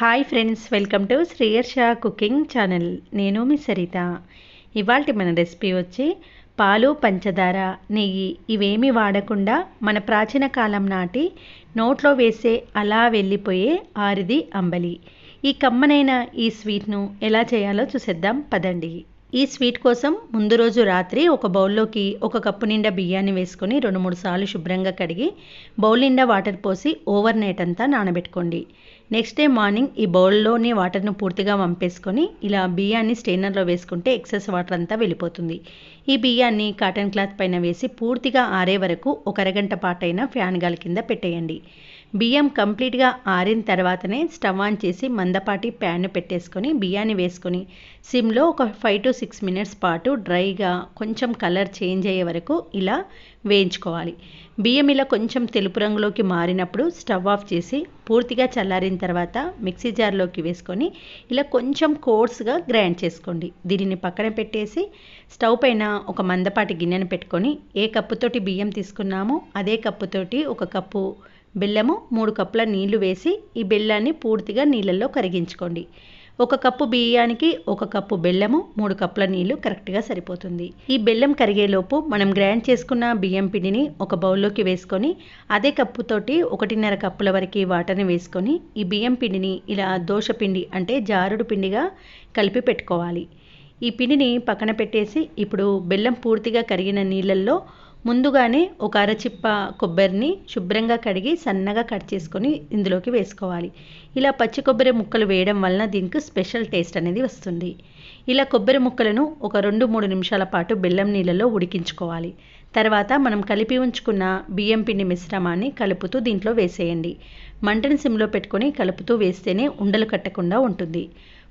Hi friends welcome to Sriyarsha cooking channel నేను మీ సరిత. ఇవాళ మన రెసిపీ వచ్చి పాలు పంచదార నెయ్యి ఇవేమీ వాడకుండా మన ప్రాచీన కాలం నాటి నోట్లో వేసే అలా వెళ్ళిపోయే ఆరిది అంబలి. ఈ కమ్మనైన ఈ స్వీట్ను ఎలా చేయాలో చూసేద్దాం పదండి. ఈ స్వీట్ కోసం ముందు రోజు రాత్రి ఒక బౌల్లోకి ఒక కప్పు నిండా బియ్యాన్ని వేసుకొని రెండు మూడు సార్లు శుభ్రంగా కడిగి బౌల్ నిండా వాటర్ పోసి ఓవర్ నైట్ అంతా నానబెట్టుకోండి. నెక్స్ట్ డే మార్నింగ్ ఈ బౌల్లోని వాటర్ను పూర్తిగా వంపేసుకొని ఇలా బియ్యాన్ని స్టెయినర్లో వేసుకుంటే ఎక్సెస్ వాటర్ అంతా వెళ్ళిపోతుంది. ఈ బియ్యాన్ని కాటన్ క్లాత్ పైన వేసి పూర్తిగా ఆరే వరకు ఒక అరగంట పాటైన ఫ్యాన్ గాలి కింద పెట్టేయండి. బియ్యం కంప్లీట్గా ఆరిన తర్వాతనే స్టవ్ ఆన్ చేసి మందపాటి ప్యాన్ పెట్టేసుకొని బియ్యాన్ని వేసుకొని సిమ్లో ఒక ఫైవ్ టు సిక్స్ మినిట్స్ పాటు డ్రైగా కొంచెం కలర్ చేంజ్ అయ్యే వరకు ఇలా వేయించుకోవాలి. బియ్యం ఇలా కొంచెం తెలుపు రంగులోకి మారినప్పుడు స్టవ్ ఆఫ్ చేసి పూర్తిగా చల్లారిన తర్వాత మిక్సీ జార్లోకి వేసుకొని ఇలా కొంచెం కోర్స్గా గ్రైండ్ చేసుకోండి. దీనిని పక్కన పెట్టేసి స్టవ్ పైన ఒక మందపాటి గిన్నెను పెట్టుకొని ఏ కప్పుతోటి బియ్యం తీసుకున్నామో అదే కప్పుతోటి ఒక కప్పు బెల్లము మూడు కప్పుల నీళ్ళు వేసి ఈ బెల్లాన్ని పూర్తిగా నీళ్ళల్లో కరిగించుకోండి. ఒక కప్పు బియ్యానికి ఒక కప్పు బెల్లము మూడు కప్పుల నీళ్ళు కరెక్ట్గా సరిపోతుంది. ఈ బెల్లం కరిగేలోపు మనం గ్రైండ్ చేసుకున్న బియ్యం పిండిని ఒక బౌల్లోకి వేసుకొని అదే కప్పుతోటి ఒకటిన్నర కప్పుల వరకు వాటర్ని వేసుకొని ఈ బియ్యం పిండిని ఇలా దోశ పిండి అంటే జారుడు పిండిగా కలిపి పెట్టుకోవాలి. ఈ పిండిని పక్కన పెట్టేసి ఇప్పుడు బెల్లం పూర్తిగా కరిగిన నీళ్ళల్లో ముందుగానే ఒక అరచిప్ప కొబ్బరిని శుభ్రంగా కడిగి సన్నగా కట్ చేసుకొని ఇందులోకి వేసుకోవాలి. ఇలా పచ్చి కొబ్బరి ముక్కలు వేయడం వలన దీనికి స్పెషల్ టేస్ట్ అనేది వస్తుంది. ఇలా కొబ్బరి ముక్కలను ఒక రెండు మూడు నిమిషాల పాటు బెల్లం నీళ్ళలో ఉడికించుకోవాలి. తర్వాత మనం కలిపి ఉంచుకున్న బియ్యం పిండి మిశ్రమాన్ని కలుపుతూ దీంట్లో వేసేయండి. మంటను సిమ్లో పెట్టుకొని కలుపుతూ వేస్తేనే ఉండలు కట్టకుండా ఉంటుంది.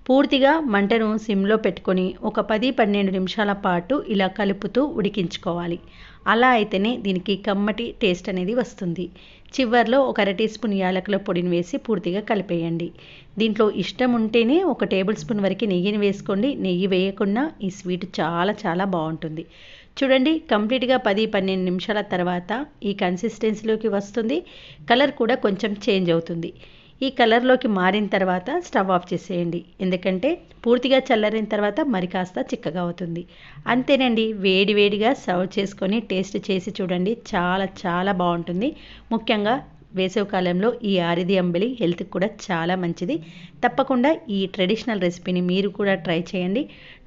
పూర్తిగా మంటను సిమ్లో పెట్టుకొని ఒక పది పన్నెండు నిమిషాల పాటు ఇలా కలుపుతూ ఉడికించుకోవాలి. అలా అయితేనే దీనికి కమ్మటి టేస్ట్ అనేది వస్తుంది. చివర్లో ఒక అర టీ స్పూన్ యాలకుల పొడిని వేసి పూర్తిగా కలిపేయండి. దీంట్లో ఇష్టం ఉంటేనే ఒక టేబుల్ స్పూన్ వరకు నెయ్యిని వేసుకోండి. నెయ్యి వేయకుండా ఈ స్వీట్ చాలా చాలా బాగుంటుంది. చూడండి కంప్లీట్గా పది పన్నెండు నిమిషాల తర్వాత ఈ కన్సిస్టెన్సీలోకి వస్తుంది. కలర్ కూడా కొంచెం చేంజ్ అవుతుంది. ఈ కలర్లోకి మారిన తర్వాత స్టవ్ ఆఫ్ చేసేయండి. ఎందుకంటే పూర్తిగా చల్లరిన తర్వాత మరి కాస్త చిక్కగా అవుతుంది. అంతేనండి వేడి వేడిగా సర్వ్ చేసుకొని టేస్ట్ చేసి చూడండి. చాలా చాలా బాగుంటుంది. ముఖ్యంగా వేసవికాలంలో ఈ ఆరిది అంబలి హెల్త్కి కూడా చాలా మంచిది. తప్పకుండా ఈ ట్రెడిషనల్ రెసిపీని మీరు కూడా ట్రై చేయండి.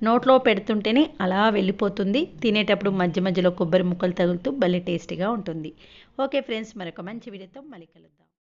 నోట్లో పెడుతుంటేనే అలా వెళ్ళిపోతుంది. తినేటప్పుడు మధ్య మధ్యలో కొబ్బరి ముక్కలు తగులుతూ భలే టేస్టీగా ఉంటుంది. ఓకే ఫ్రెండ్స్ మరొక మంచి వీడియోతో మళ్ళీ కలుద్దాం.